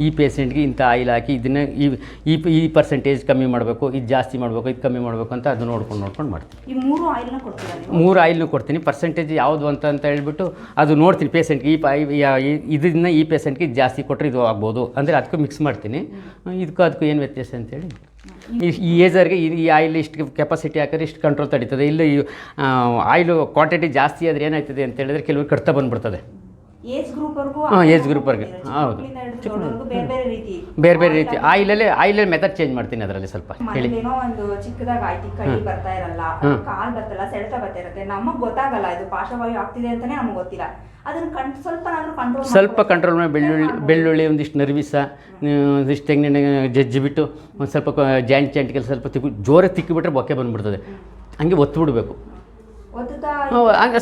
ಈ ಪೇಷೆಂಟ್ಗೆ ಇಂಥ ಆಯಿಲ್ ಹಾಕಿ ಇದನ್ನು ಈ ಈ ಈ ಪರ್ಸೆಂಟೇಜ್ ಕಮ್ಮಿ ಮಾಡಬೇಕು ಇದು ಜಾಸ್ತಿ ಮಾಡಬೇಕು ಇದು ಕಮ್ಮಿ ಮಾಡಬೇಕು ಅಂತ ಅದು ನೋಡ್ಕೊಂಡು ನೋಡ್ಕೊಂಡು ಮಾಡ್ತೀನಿ. ಈ ಮೂರು ಆಯಿಲ್ನ ಕೊಡ್ತೀರಾ ನೀವು? ಮೂರು ಆಯಿಲ್ನೂ ಕೊಡ್ತೀನಿ. ಪರ್ಸೆಂಟೇಜ್ ಯಾವುದು ಅಂತ ಅಂತ ಹೇಳ್ಬಿಟ್ಟು ಅದು ನೋಡ್ತೀನಿ ಪೇಷೆಂಟ್ಗೆ ಈ ಪ- ಇದನ್ನ ಈ ಪೇಷೆಂಟ್ಗೆ ಜಾಸ್ತಿ ಕೊಟ್ಟರೆ ಇದು ಆಗ್ಬೋದು. ಅಂದರೆ ಅದಕ್ಕೂ ಮಿಕ್ಸ್ ಮಾಡ್ತೀನಿ. ಇದಕ್ಕೂ ಅದಕ್ಕೂ ಏನು ವ್ಯತ್ಯಾಸ ಅಂತೇಳಿ? ಈ ಈ ಏಜರ್ಗೆ ಈ ಈ ಆಯಿಲ್ ಇಷ್ಟು ಕೆಪಾಸಿಟಿ ಹಾಕಿದ್ರೆ ಇಷ್ಟು ಕಂಟ್ರೋಲ್ ತಡೀತದೆ. ಇಲ್ಲ ಈ ಆಯಿಲು ಕ್ವಾಂಟಿಟಿ ಜಾಸ್ತಿ ಆದರೆ ಏನಾಯ್ತದೆ ಅಂತ ಹೇಳಿದ್ರೆ ಕೆಲವರು ಕಡ್ತಾ ಬಂದ್ಬಿಡ್ತದೆ. ಏಜ್ ಗ್ರೂಪ್ವರೆಗೂ ಹಾಂ, age group ವರ್ಗೆ. ಹೌದು. ಬೇರೆ ಬೇರೆ ರೀತಿ. ಬೇರೆ ಬೇರೆ ರೀತಿ. ಆಯಿಲಲ್ಲೇ ಆಯಿಲಲ್ಲಿ ಮೆಥಡ್ ಚೇಂಜ್ ಮಾಡ್ತೀನಿ ಅದರಲ್ಲಿ ಸ್ವಲ್ಪ. ಹೇಳಿ. ಏನೋ ಒಂದು ಚಿಕ್ಕದಾಗ ಆಯ್ತು ಕೈ ಬರ್ತಾ ಇರಲ್ಲ. ಕಾಲ್ ಬರ್ತಲ್ಲ ಸೆಳೆತ ಬರ್ತಾ ಇರುತ್ತೆ. ನಮಗ್ ಗೊತ್ತಾಗಲ್ಲ ಇದು ಪಾರ್ಶ್ವವಾಯು ಆಗ್ತಿದೆ ಅಂತಾನೆ ನಮ್ಗೆ ಗೊತ್ತಿಲ್ಲ. ಅದನ್ನ ಕಣ್ ಸ್ವಲ್ಪ ಕಂಟ್ರೋಲ್ ಸ್ವಲ್ಪ ಕಂಟ್ರೋಲ್ ಮಾಡಿ ಬೆಳ್ಳುಳ್ಳಿ ಬೆಳ್ಳುಳ್ಳಿ ಒಂದಿಷ್ಟು ನರ್ವಿಸ ಒಂದಿಷ್ಟು ತೆಂಗಿನ ಜಜ್ಜಿ ಬಿಟ್ಟು ಒಂದು ಸ್ವಲ್ಪ ಜಾಯಿಂಟ್ ಜಾಯಿಂಟ್ಗೆಲ್ಲ ಸ್ವಲ್ಪ ತಿಕ್ಕಿ ಜೋರಾಗಿ ತಿಕ್ಕಿಬಿಟ್ರೆ ಬೊಕ್ಕೆ ಬಂದ್ಬಿಡ್ತದೆ. ಹಂಗೆ ಒತ್ತು ಬಿಡಬೇಕು.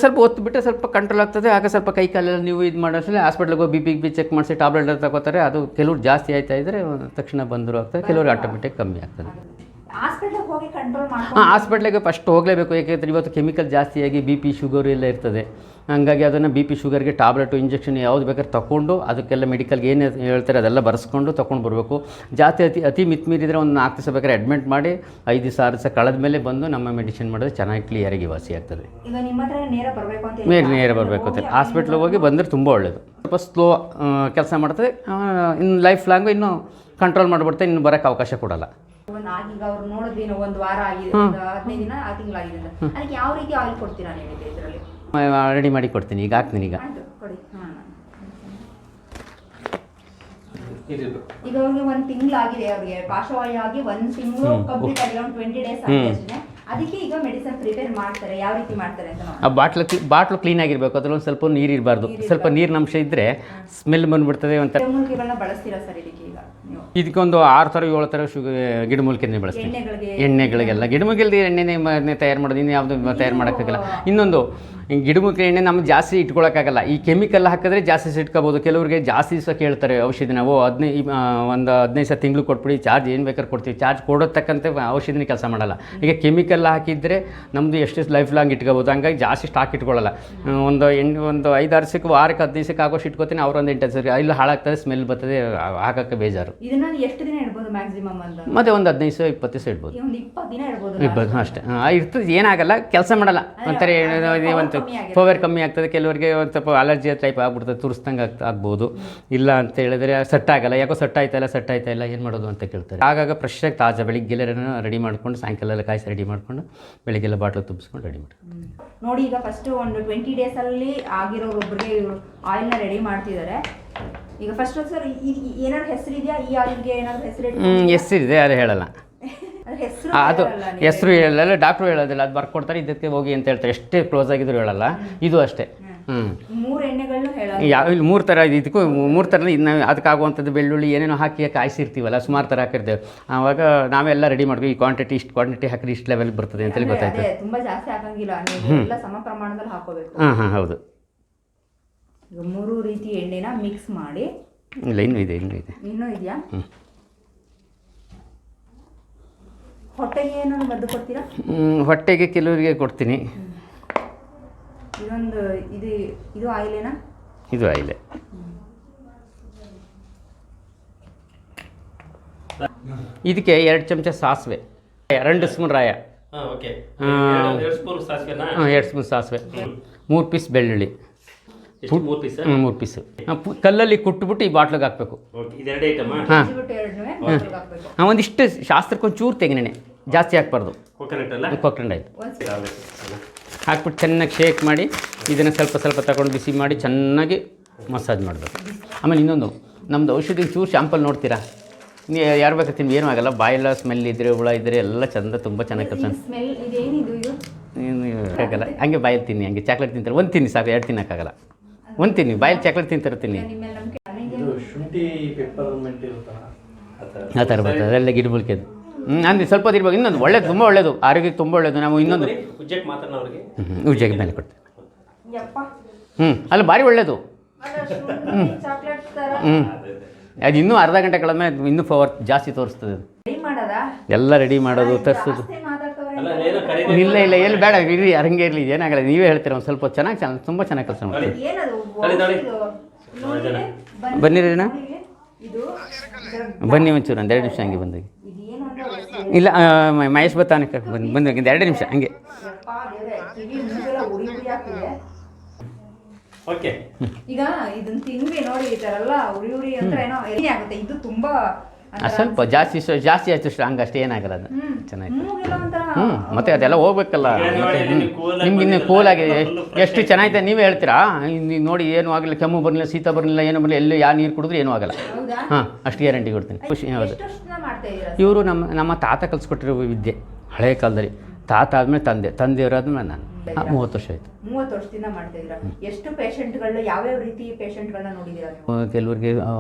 ಸ್ವಲ್ಪ ಒತ್ತು ಬಿಟ್ಟರೆ ಸ್ವಲ್ಪ ಕಂಟ್ರೋಲ್ ಆಗ್ತದೆ. ಆಗ ಸ್ವಲ್ಪ ಕೈ ಕಾಲೆಲ್ಲ ನೀವು ಇದು ಮಾಡೋಷ್ಟೇ ಹಾಸ್ಪಿಟ್ಲಿಗೆ ಹೋಗಿ ಬಿ ಪಿ ಬಿ ಚೆಕ್ ಮಾಡಿಸಿ ಟ್ಯಾಬ್ಲೆಟ್ ತಗೋತಾರೆ. ಅದು ಕೆಲವ್ರು ಜಾಸ್ತಿ ಆಯ್ತಾ ಇದ್ದರೆ ತಕ್ಷಣ ಬಂದರು ಆಗ್ತದೆ. ಕೆಲವ್ರು ಆಟೋಮೆಟಿಕ್ ಕಮ್ಮಿ ಆಗ್ತದೆ. ಹಾಂ ಹಾಸ್ಪಿಟ್ಲಿಗೆ ಫಸ್ಟ್ ಹೋಗಲೇಬೇಕು. ಯಾಕೆಂದರೆ ಇವತ್ತು ಕೆಮಿಕಲ್ ಜಾಸ್ತಿಯಾಗಿ ಬಿ ಪಿ ಶುಗರ್ ಎಲ್ಲ ಇರ್ತದೆ. ಹಂಗಾಗಿ ಅದನ್ನು ಬಿ ಪಿ ಶುಗರ್ಗೆ ಟ್ಯಾಬ್ಲೆಟು ಇಂಜೆಕ್ಷನ್ ಯಾವ್ದು ಬೇಕಾದ್ರೆ ತಗೊಂಡು ಅದಕ್ಕೆಲ್ಲ ಮೆಡಿಕಲ್ಗೆ ಏನು ಹೇಳ್ತಾರೆ ಅದೆಲ್ಲ ಬರೆಸ್ಕೊಂಡು ತೊಗೊಂಡು ಬರಬೇಕು. ಜಾತಿ ಅತಿ ಅತಿ ಮಿತ್ಮೀರಿದರೆ ಒಂದು ನಾಲ್ಕು ದಿವಸ ಬೇಕಾದ್ರೆ ಅಡ್ಮಿಟ್ ಮಾಡಿ ಐದು ದಿವಸ ಆರು ದಿವಸ ಕಳೆದ ಮೇಲೆ ಬಂದು ನಮ್ಮ ಮೆಡಿಸಿನ್ ಮಾಡಿದ್ರೆ ಚೆನ್ನಾಗಿ ಕ್ಲಿಯರಾಗಿ ವಾಸಿ ಆಗ್ತದೆ. ಮೇಲೆ ನೇರ ಬರ್ಬೇಕು ಅಂತ ನೇರ ನೇರ ಬರಬೇಕು ಅಂತ ಹಾಸ್ಪಿಟ್ಲಿಗೆ ಹೋಗಿ ಬಂದರೆ ತುಂಬ ಒಳ್ಳೆಯದು ಸ್ವಲ್ಪ ಸ್ಲೋ ಕೆಲಸ ಮಾಡ್ತದೆ. ಇನ್ನು ಲೈಫ್ ಲಾಂಗು ಇನ್ನು ಕಂಟ್ರೋಲ್ ಮಾಡಿಬಿಡ್ತೇನೆ ಇನ್ನು ಬರೋಕ್ಕೆ ಅವಕಾಶ ಕೊಡಲ್ಲ. ಒಂದು ಆಗೀಗ ಅವ್ರು ನೋಡಿದ್ವಿ ನಾವು ಒಂದು ವಾರ ಆಗಿದೆ ಹದಿನೈದು ದಿನ ಆ ತಿಂಗಳಾಗಿದೆ ಅದಕ್ಕೆ ಯಾವ ರೀತಿ ಆಯಿಲ್ ಕೊಡ್ತೀರಾ ನೀವು ಇದರಲ್ಲಿ? ರೆಡಿ ಮಾಡಿ ಕೊಡ್ತೀನಿ. ಈಗ ಹಾಕ್ತೀನಿ ಈಗ. ಆಯ್ತು ಕೊಡಿ. ಹಾ. ಈಗ ಅವ್ರಿಗೆ ಒಂದ್ ತಿಂಗಳಾಗಿದೆ ಅವ್ರಿಗೆ. ಪಾರ್ಶ್ವವಾಯು ಆಗಿ ಒಂದ್ ತಿಂಗಳು ಕಂಪ್ಲೀಟ್ ಆಗಿದೆ. ಒಂದು ಟ್ವೆಂಟಿ ಡೇಸ್ ಆಗಿದೆ ಅದಕ್ಕೆ ಈಗ ಮೆಡಿಸನ್ ಪ್ರಿಪೇರ್ ಮಾಡ್ತಾರೆ. ಯಾವ ರೀತಿ ಮಾಡ್ತಾರೆ ಅಂತ ನೋಡಿ ಆ ಬಾಟ್ಲು ಬಾಟ್ಲು ಕ್ಲೀನ್ ಆಗಿರಬೇಕು. ಅದ್ರಲ್ಲಿ ಒಂದು ಸ್ವಲ್ಪ ನೀರು ಇರಬಾರ್ದು. ಸ್ವಲ್ಪ ನೀರಿನ ಅಂಶ ಇದ್ದರೆ ಸ್ಮೆಲ್ ಬಂದ್ಬಿಡ್ತದೆ ಒಂಥರ ಗಿಡಮೂಲಿಕೆಗಳನ್ನ ಬಳಸ್ತೀರಾ ಸರ್ ಇದಕ್ಕೆ ಈಗ ಇದಕ್ಕೊಂದು ಆರು ಥರ ಏಳು ಥರ ಶುಗ ಗಿಡಮೂಲಿಕೆನೇ ಬಳಸ್ತೀನಿ. ಎಣ್ಣೆಗಳಿಗೆ. ಎಣ್ಣೆಗಳಿಗೆಲ್ಲ. ಗಿಡಮೂಲಿಕೆ ಎಣ್ಣೆನೇ ತಯಾರು ಮಾಡೋದು. ಇನ್ನು ಯಾವುದು ತಯಾರು ಮಾಡೋಕ್ಕಾಗಲ್ಲ. ಇನ್ನೊಂದು ಈ ಗಿಡಮೂಲಿಕೆ ಎಣ್ಣೆ ನಮ್ಗೆ ಜಾಸ್ತಿ ಇಟ್ಕೊಳ್ಳೋಕ್ಕಾಗಲ್ಲ ಈ ಕೆಮಿಕಲ್ ಹಾಕಿದ್ರೆ ಜಾಸ್ತಿ ದಿವಸ ಇಟ್ಕೋಬೋದು ಕೆಲವ್ರಿಗೆ ಜಾಸ್ತಿ ಸಹ ಕೇಳ್ತಾರೆ ಔಷಧಿನ, ಓ ಹದಿನೈದು ಒಂದು ಹದಿನೈದು ಸಹ ತಿಂಗಳು ಕೊಟ್ಬಿಡಿ, ಚಾರ್ಜ್ ಏನು ಬೇಕಾದ್ರೆ ಕೊಡ್ತೀವಿ, ಚಾರ್ಜ್ ಕೊಡೋತಕ್ಕಂತೆ ಔಷಧಿನ ಕೆಲಸ ಮಾಡಲ್ಲ. ಈಗ ಕೆಮಿಕಲ್ ಹಾಕಿದರೆ ನಮ್ಮದು ಎಷ್ಟು ಲೈಫ್ ಲಾಂಗ್ ಇಟ್ಕೋಬೋದು. ಹಂಗಾಗಿ ಜಾಸ್ತಿ ಸ್ಟಾಕ್ ಇಟ್ಕೊಳ್ಳಲ್ಲ ಒಂದು ಎಂಟು ಒಂದು ಐದು ದಿವಸಕ್ಕೆ, ವಾರಕ್ಕೆ ಹದಿನೈದು ಆಗೋಷ್ಟು ಇಟ್ಕೋತೀನಿ, ಅವ್ರೊಂದು ಎಂಟು ಇಲ್ಲಿ ಹಾಳಾಗ್ತದೆ, ಸ್ಮೆಲ್ ಬರ್ತದೆ ಹಾಕೋಕ್ಕೆ ಬೇಜಾರು. ಎಷ್ಟು ದಿನ ಮತ್ತು ಒಂದು ಹದಿನೈದು ಸಾವಿರ ಇಪ್ಪತ್ತು ದಿವಸ ಇಡ್ಬೋದು. ಒಂದು ಇಪ್ಪತ್ತು ದಿನ ಇಡ್ಬೋದು ಅಷ್ಟೇ. ಇರ್ತದೆ ಏನಾಗಲ್ಲ ಕೆಲಸ ಮಾಡಲ್ಲ. ಒಂಥರ ಒಂದು ಪವರ್ ಕಮ್ಮಿ ಆಗ್ತದೆ ಕೆಲವರಿಗೆ ಒಂದು ಸ್ವಲ್ಪ ಅಲರ್ಜಿ ಟೈಪ್ ಆಗ್ಬಿಡ್ತದೆ ತುರಿಸ್ದಂಗೆ ಆಗ್ತಾ ಆಗ್ಬೋದು. ಇಲ್ಲ ಅಂತ ಹೇಳಿದ್ರೆ ಸೆಟ್ ಆಗಲ್ಲ ಯಾಕೋ ಸೆಟ್ ಆಯ್ತಾ ಇಲ್ಲ ಸೆಟ್ ಆಯ್ತಾ ಇಲ್ಲ ಏನು ಮಾಡೋದು ಅಂತ ಕೇಳ್ತಾರೆ. ಆಗಾಗ ಫ್ರೆಶ್ ಆಗಿ ತಾಜಾ ಬೆಳಿಗ್ಗೆಲ್ಲ ರೆಡಿ ಮಾಡ್ಕೊಂಡು ಸಾಯಂಕಾಲ ಎಲ್ಲ ಕಾಯಿಸಿ ರೆಡಿ ಮಾಡ್ಕೊಂಡು ಬೆಳಿಗ್ಗೆಲ್ಲ ಬಾಟ್ಲು ತುಂಬಿಸ್ಕೊಂಡು ರೆಡಿ ಮಾಡಿ ನೋಡಿ ಈಗ ಫಸ್ಟ್ ಒಂದು ಟ್ವೆಂಟಿ ಡೇಸಲ್ಲಿ ಆಗಿರೋ ಒಬ್ಬರಿಗೆ ಆಯಿಲ್ನ ರೆಡಿ ಮಾಡ್ತಿದ್ದಾರೆ. ಈಗ ಫಸ್ಟ್ ಸರ್ ಏನಾದ್ರು ಹೆಸರು ಇದೆಯಾ? ಈ ಆಯಿಲ್ಗೆ ಏನಾದ್ರು ಹೆಸರು ಹೆಸರಿದೆ ಅದು ಹೇಳಲ್ಲ. ಅದು ಹೆಸರು ಹೇಳಲ್ಲ ಡಾಕ್ಟ್ರು ಹೇಳೋದಿಲ್ಲ ಅದು ಬರ್ಕೊಡ್ತಾರೆ ಇದಕ್ಕೆ ಹೋಗಿ ಅಂತ ಹೇಳ್ತಾರೆ. ಎಷ್ಟೇ ಕ್ಲೋಸ್ ಆಗಿದ್ರು ಹೇಳಲ್ಲ ಇದು ಅಷ್ಟೇ. ಯಾವ ಇಲ್ಲಿ ಮೂರು ಥರ ಇದು. ಇದಕ್ಕೂ ಮೂರು ಥರ ಇನ್ನು ಅದಕ್ಕಾಗುವಂಥದ್ದು ಬೆಳ್ಳುಳ್ಳಿ ಏನೇನೋ ಹಾಕಿ ಕಾಯಿಸಿರ್ತೀವಲ್ಲ ಸುಮಾರು ಥರ ಹಾಕಿರ್ತೇವೆ. ಆವಾಗ ನಾವೆಲ್ಲ ರೆಡಿ ಮಾಡ್ತೀವಿ ಈ ಕ್ವಾಂಟಿಟಿ ಇಷ್ಟು ಕ್ವಾಂಟಿಟಿ ಹಾಕಿದ್ರೆ ಇಷ್ಟು ಲೆವೆಲ್ ಬರ್ತದೆ ಅಂತೇಳಿ ಹೇಳಿ ಗೊತ್ತಾಯ್ತು. ಹಾಂ ಹಾಂ ಹೌದು. ಈಗ ಮೂರು ರೀತಿ ಎಣ್ಣೆನ ಮಿಕ್ಸ್ ಮಾಡಿ. ಇಲ್ಲ ಇನ್ನೂ ಇದೆ ಇನ್ನೂ ಇದೆ. ಇನ್ನೂ ಇದೆಯಾ? ಹೊಟ್ಟೆಗೆ ಏನಾದ್ರು ಮದ್ದು ಕೊಡ್ತೀರಾ? ಹೊಟ್ಟೆಗೆ ಕೆಲವರಿಗೆ ಕೊಡ್ತೀನಿ. ಇದೊಂದು ಇದು ಇದು ಆಯಿಲೇನಾ ಇದು ಆಯಿಲೆ ಇದಕ್ಕೆ ಎರಡು ಚಮಚ ಸಾಸಿವೆ ಎರಡು ಸ್ಪೂನ್ ರಾಯ. ಹಾಂ ಓಕೆ ಆ. ಎರಡು ಸ್ಪೂನ್ ಸಾಸಿವೆ. ಮೂರು ಪೀಸ್ ಬೆಳ್ಳುಳ್ಳಿ. ಮೂರು ಪೀಸ್ ಮೂರು ಪೀಸು ಕಲ್ಲಲ್ಲಿ ಕುಟ್ಬಿಟ್ಟು ಈ ಬಾಟ್ಲಿಗೆ ಹಾಕಬೇಕು. ಓಕೆ ಇದೆರಡು ಐಟಮಾ ಹಾಂ. ಬಿಟ್ಟು ಎರಡನೇ ಬಾಟ್ಲಿಗೆ ಹಾಕ್ಬೇಕು. ಹಾಂ ಒಂದಿಷ್ಟು ಶಾಸ್ತ್ರಕ್ಕೆ ಒಂಚೂರು ತೆಂಗಿನೆಣ್ಣೆ ಜಾಸ್ತಿ ಹಾಕ್ಬಾರ್ದು. ಕೊಕ್ಕಂಡ್ ಆಯಿತು. ಹಾಕ್ಬಿಟ್ಟು ಚೆನ್ನಾಗಿ ಶೇಕ್ ಮಾಡಿ ಇದನ್ನು ಸ್ವಲ್ಪ ಸ್ವಲ್ಪ ತಗೊಂಡು ಬಿಸಿ ಮಾಡಿ ಚೆನ್ನಾಗಿ ಮಸಾಜ್ ಮಾಡಬೇಕು. ಆಮೇಲೆ ಇನ್ನೊಂದು ನಮ್ಮದು ಔಷಧಿ ಚೂರು ಶ್ಯಾಂಪಲ್ ನೋಡ್ತೀರಾ? ನೀ ಯಾರು ಬೇಕಾದ್ರೆ ತಿನ್ನು ಏನೂ ಆಗಲ್ಲ. ಬಾಯಿಲ್ಲ ಸ್ಮೆಲ್ ಇದ್ರೆ ಹುಳ ಇದ್ರೆ ಎಲ್ಲ ಚಂದ ತುಂಬ ಚೆನ್ನಾಗಿ ಕೆಲಸ ಸ್ಮೆಲ್ ಇದೇನಿದು ಇದು? ಆಗಲ್ಲ. ಹಂಗೆ ಬಾಯಲ್ಲಿ ತಿನ್ನಿ ಹಂಗೆ ಚಾಕ್ಲೇಟ್ ತಿಂತಾರೆ ಒಂದು ತಿನ್ನಿ ಸಾಕು ಎರಡು ತಿನ್ನೋಕ್ಕಾಗಲ್ಲ. ಒಂದು ತಿನ್ನಿ ಬಾಯಲ್ಲಿ ಚಾಕ್ಲೇಟ್ ತಿಂತಿರ್ತೀನಿ. ಆ ಥರ. ಬರ್ತದೆ ಅದೆಲ್ಲ ಅದು ಹ್ಞೂ ಅಂದ್ರೆ ಸ್ವಲ್ಪ ಹೊತ್ತು ಇರ್ಬೇಕು ಇನ್ನೊಂದು ಒಳ್ಳೇದು ತುಂಬ ಒಳ್ಳೇದು ಆರೋಗ್ಯಕ್ಕೆ ತುಂಬ ಒಳ್ಳೇದು ನಾವು ಇನ್ನೊಂದು ಉಜ್ಜಕ್ಕೆ ಮಾತ್ರ ಅವ್ರಿಗೆ ಹ್ಞೂ ಉಜ್ಜಾಗಿ ಮೇಲೆ ಕೊಡ್ತೇವೆ. ಹ್ಞೂ ಅಲ್ಲ ಭಾರಿ ಒಳ್ಳೇದು. ಹ್ಞೂ ತರ. ಹ್ಞೂ ಅದು ಇನ್ನೂ ಅರ್ಧ ಗಂಟೆ ಕಳೆದ್ಮೇಲೆ ಇನ್ನೂ ಪವರ್ ಜಾಸ್ತಿ ತೋರಿಸ್ತದೆ ಅದು. ಎಲ್ಲ ರೆಡಿ ಮಾಡೋದು ತರಿಸೋದು. ಇಲ್ಲ ಇಲ್ಲ ಎಲ್ಲಿ ಬೇಡ ಇರಿ ಹಂಗೆ ಇರಲಿ ಏನಾಗಲ್ಲ ನೀವೇ ಹೇಳ್ತೀರ ಒಂದು ಸ್ವಲ್ಪ ಚೆನ್ನಾಗಿ ಚೆನ್ನಾಗಿ ತುಂಬ ಚೆನ್ನಾಗಿ ಕೆಲಸ. ಇದು ನೋಡಿದ್ರೆ ಬನ್ನಿ. ಒಂಚೂರು ಒಂದು ಎರಡು ನಿಮಿಷ ಹಂಗೆ ಬಂದಾಗ ಇಲ್ಲ ಮಹೇಶ್ ಬತ್ತಾನೆ ಬಂದ ಒಂದು ಎರಡು ನಿಮಿಷ ಹಂಗೆ. ಓಕೆ. ಈಗ ಇದನ್ನ ತಿನ್ವಿ ನೋಡಿ ಈ ತರ ಎಲ್ಲ ಉರಿ ಉರಿ ಅಂದ್ರೆ ಏನೋ ಎಲ್ಲಿ ಆಗುತ್ತೆ. ಇದು ತುಂಬಾ ಸ್ವಲ್ಪ ಜಾಸ್ತಿ ಸ- ಜಾಸ್ತಿ ಆಯ್ತು ಸ್ಟ್ರಾಂಗ್ ಅಷ್ಟೇ ಏನಾಗಲ್ಲ ಅದು. ಚೆನ್ನಾಗಿತ್ತು. ಚೆನ್ನಾಗಿ ಹ್ಞೂ ಮತ್ತೆ ಅದೆಲ್ಲ ಹೋಗ್ಬೇಕಲ್ಲ. ನಿಮ್ಗೆ ಇನ್ನು ಕೂಲ್ ಆಗಿದೆ ಎಷ್ಟು ಚೆನ್ನಾಗಿದೆ ನೀವೇ ಹೇಳ್ತೀರಾ? ನೀವು ನೋಡಿ ಏನು ಆಗಲಿಲ್ಲ ಕೆಮ್ಮು ಬರಲಿಲ್ಲ ಶೀತ ಬರಲಿಲ್ಲ ಏನು ಬರಲಿಲ್ಲ ಎಲ್ಲೂ ಯಾವ ನೀರು ಕುಡಿದ್ರೆ ಏನೂ ಆಗಲ್ಲ. ಹೌದಾ? ಹಾಂ ಅಷ್ಟು ಗ್ಯಾರಂಟಿ ಕೊಡ್ತೀನಿ. ಖುಷಿ ಹೌದು. ಇವರು ನಮ್ಮ ನಮ್ಮ ತಾತ ಕಲಿಸ್ಕೊಟ್ಟಿರೋ ವಿದ್ಯೆ ಹಳೆಯ ಕಾಲದಲ್ಲಿ. ತಾತ ಆದಮೇಲೆ ತಂದೆ ತಂದೆಯವರಾದ್ಮೇಲೆ ನಾನು. ಹಾಂ ಮೂವತ್ತು ವರ್ಷ ಆಯಿತು. ಮೂವತ್ತು ವರ್ಷದಿಂದ ಮಾಡ್ತಾ ಇದೀರಾ ಎಷ್ಟು ಪೇಷಂಟ್ಗಳು ಯಾವ್ಯಾವ ರೀತಿ ಪೇಷಂಟ್ಗಳನ್ನ ನೋಡಿದೀರಾ ನೀವು? ಕೆಲವ್ರಿಗೆ ಆ,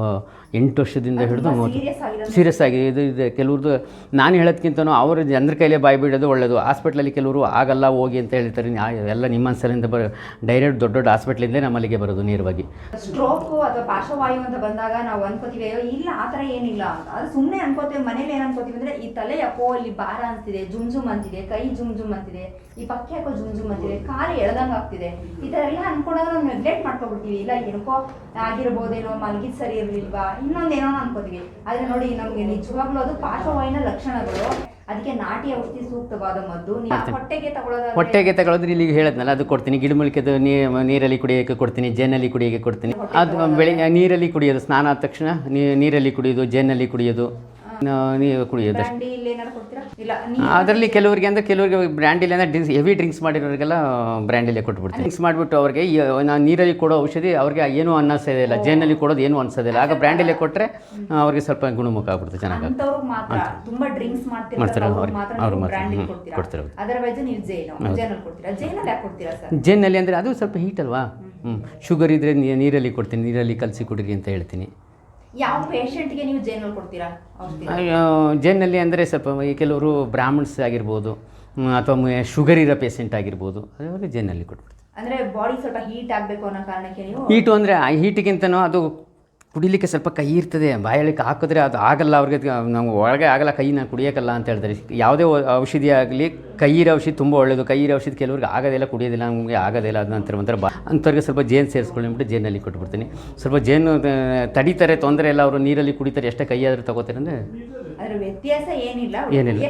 ಎಂಟು ವರ್ಷದಿಂದ ಹಿಡಿದು ತುಂಬಾ serious. ಸೀರಿಯಸ್ ಆಗಿ ಇದು ಇದೆ. ಕೆಲವ್ರದ್ದು ನಾನು ಹೇಳೋದ್ಕಿಂತನೂ ಅವ್ರ ಜನರ ಕೈಲೇ ಬಾಯಿ ಬಿಡೋದು ಒಳ್ಳೆಯದು ಹಾಸ್ಪಿಟ್ಲಲ್ಲಿ ಕೆಲವರು ಆಗಲ್ಲ ಹೋಗಿ ಅಂತ ಹೇಳ್ತಾರೆ. ಎಲ್ಲ ನಿಮ್ಮ ಅನ್ಸರಿಂದ ಬರ ಡೈರೆಕ್ಟ್ ದೊಡ್ಡ ದೊಡ್ಡ ಹಾಸ್ಪಿಟ್ಲಿಂದ ನಮ್ಮಲ್ಲಿಗೆ ಬರೋದು ನೇರವಾಗಿ. ಸ್ಟ್ರೋಕ್ ಅಥವಾ ಪಾರ್ಶ್ವವಾಯು ಅಂತ ಬಂದಾಗ ನಾವು ಅನ್ಕೋತೀವಿ ಅಯ್ಯೋ ಇಲ್ಲ ಆ ಥರ ಏನಿಲ್ಲ ಅಂತ. ಅದು ಸುಮ್ಮನೆ ಅನ್ಕೋತೀವಿ ಮನೇಲಿ ಏನು ಅನ್ಕೋತೀವಿ ಅಂದ್ರೆ ಈ ತಲೆ ಯಾಕೋ ಇಲ್ಲಿ ಭಾರ ಅಂತಿದೆ ಜುಮ್ ಜುಮ್ ಅಂತಿದೆ ಕೈ ಜುಮ್ ಜುಮ್ ಅಂತಿದೆ ಈ ಪಕ್ಕ ಯಾಕೋ ಜುಮ್ ಜುಮ್ ಅಂತಿದೆ ಕಾಲು ಎಳ್ದಂಗೆ ಆಗ್ತಿದೆ. ಈ ಥರ ಎಲ್ಲ ಅನ್ಕೊಂಡಾಗ ನಾವು ನೆಗ್ಲೆಕ್ಟ್ ಮಾಡ್ಕೊಬಿಡ್ತೀವಿ. ಇಲ್ಲ ಏನಕ್ಕೋ ಆಗಿರ್ಬೋದೇನೋ ಮಲಗಿದ್ ಸರಿ ಇರ್ಲಿಲ್ವಾ? ಇನ್ನೊಂದೇನೋ ಅನ್ಕೋತೀವಿ. ಆದ್ರೆ ನೋಡಿ ನಮಗೆ ನಿಜವಾಗ್ಲೂ ಅದು ಪಾರ್ಶ್ವವಾಯಿನ ಲಕ್ಷಣಗಳು. ಅದಕ್ಕೆ ನಾಟಿ ಔಷಧಿ ಸೂಕ್ತವಾದ ಮದ್ದು. ಹೊಟ್ಟೆಗೆ ತಗೊಳ್ಳೋದಾದ್ರೆ ಹೊಟ್ಟೆಗೆ ತಗೊಳ್ಳೋದ್ರೆ ಇಲ್ಲಿಗೆ ಹೇಳದ್ನಲ್ಲ ಅದು ಕೊಡ್ತೀನಿ. ಗಿಡಮೂಲಿಕೆದು ನೀರಲ್ಲಿ ಕುಡಿಯೋಕ್ಕೆ ಕೊಡ್ತೀನಿ ಜೇನಲ್ಲಿ ಕುಡಿಯೋಕ್ಕೆ ಕೊಡ್ತೀನಿ. ಅದು ಬೆಳಿಗ್ಗೆ ನೀರಲ್ಲಿ ಕುಡಿಯೋದು ಸ್ನಾನ ಆದ ತಕ್ಷಣ ನೀರಲ್ಲಿ ಕುಡಿಯೋದು ಜೇನಲ್ಲಿ ಕುಡಿಯೋದು. ನೀವು ಕುಡಿಯೋದು ಅದರಲ್ಲಿ ಕೆಲವರಿಗೆ ಅಂದರೆ ಕೆಲವರಿಗೆ ಬ್ರ್ಯಾಂಡಿಲ್ಲ ಅಂದರೆ ಡ್ರಿಂಕ್ಸ್ ಹೆವಿ ಡ್ರಿಂಕ್ಸ್ ಮಾಡಿರೋರಿಗೆಲ್ಲ ಬ್ರ್ಯಾಂಡಲ್ಲೇ ಕೊಟ್ಬಿಡ್ತೀನಿ ಡ್ರಿಂಕ್ಸ್ ಮಾಡಿಬಿಟ್ಟು ಅವ್ರಿಗೆ ನಾನು ನೀರಲ್ಲಿ ಕೊಡೋ ಔಷಧಿ ಅವ್ರಿಗೆ ಏನೂ ಅನ್ನಿಸೋದಿಲ್ಲ ಜೇನಲ್ಲಿ ಕೊಡೋದು ಏನೂ ಅನ್ಸೋದಿಲ್ಲ ಆಗ ಬ್ರ್ಯಾಂಡಲ್ಲೇ ಕೊಟ್ಟರೆ ಅವ್ರಿಗೆ ಸ್ವಲ್ಪ ಗುಣಮುಖ ಆಗ್ಬಿಡುತ್ತೆ ಚೆನ್ನಾಗಿ. ಮಾಡ್ತಾರೆ, ಮಾತ್ರ ಅವ್ರು ನೀವು ಕೊಡ್ತೀರಾ? ನೀವು ಜೈನಲ್ಲಿ ಅಂದರೆ ಅದು ಸ್ವಲ್ಪ ಹೀಟ್ ಅಲ್ವಾ? ಹ್ಞೂ ಶುಗರ್ ಇದ್ದರೆ ನೀರಲ್ಲಿ ಕೊಡ್ತೀನಿ ನೀರಲ್ಲಿ ಕಲಸಿ ಕುಡೀರಿ ಅಂತ ಹೇಳ್ತೀನಿ. ಯಾವ ಪೇಷಂಟ್ಗೆ ನೀವು ಜೈನಲ್ಲಿ ಕೊಡ್ತೀರಾ ಔಷಧಿ? ಜೇನಲ್ಲಿ ಅಂದರೆ ಸ್ವಲ್ಪ ಈ ಕೆಲವರು ಬ್ರಾಹ್ಮಣ್ಸ್ ಆಗಿರ್ಬೋದು ಅಥವಾ ಶುಗರ್ ಇರೋ ಪೇಷಂಟ್ ಆಗಿರ್ಬೋದು ಅದರಲ್ಲಿ ಜೇನಲ್ಲಿ ಕೊಟ್ಬಿಡ್ತೀವಿ. ಅಂದರೆ ಬಾಡಿ ಸ್ವಲ್ಪ ಹೀಟ್ ಆಗಬೇಕು ಅನ್ನೋ ಕಾರಣಕ್ಕೆ ನೀವು ಹೀಟು ಅಂದರೆ ಆ ಹೀಟಿಗಿಂತನೂ ಅದು ಕುಡಿಲಿಕ್ಕೆ ಸ್ವಲ್ಪ ಕೈ ಇರ್ತದೆ ಬಾಯಳಿಕೆ ಹಾಕಿದ್ರೆ ಅದು ಆಗಲ್ಲ ಅವ್ರಿಗೆ, ನಾವು ಒಳಗೆ ಆಗಲ್ಲ ಕೈನ ಕುಡಿಯೋಕ್ಕಲ್ಲ ಅಂತ ಹೇಳ್ತಾರೆ. ಯಾವುದೇ ಔಷಧಿ ಆಗಲಿ ಕೈಯಿರೋ ಔಷಧಿ ತುಂಬ ಒಳ್ಳೆಯದು ಕೈಯಿರೋ ಔಷಧಿ ಕೆಲವ್ರಿಗೆ ಆಗೋದಿಲ್ಲ ಕುಡಿಯೋದಿಲ್ಲ, ನಮಗೆ ಆಗೋದಿಲ್ಲ ಅದು ಅಂತಾರೆ. ಒಂಥರ ಬಾ, ಅಂಥವ್ರಿಗೆ ಸ್ವಲ್ಪ ಜೇನು ಸೇರಿಸ್ಕೊಂಡ್ಬಿಟ್ಟು ಜೇನಲ್ಲಿ ಕೊಟ್ಬಿಡ್ತೀನಿ. ಸ್ವಲ್ಪ ಜೇನು ತಡೀತಾರೆ, ತೊಂದರೆ ಇಲ್ಲ, ಅವರು ನೀರಲ್ಲಿ ಕುಡಿತಾರೆ, ಎಷ್ಟೇ ಕೈಯಾದರೂ ತಗೋತಾರೆ ಅಂದರೆ ಅದ್ರ ವ್ಯತ್ಯಾಸ ಏನಿಲ್ಲ ಏನಿಲ್ಲ.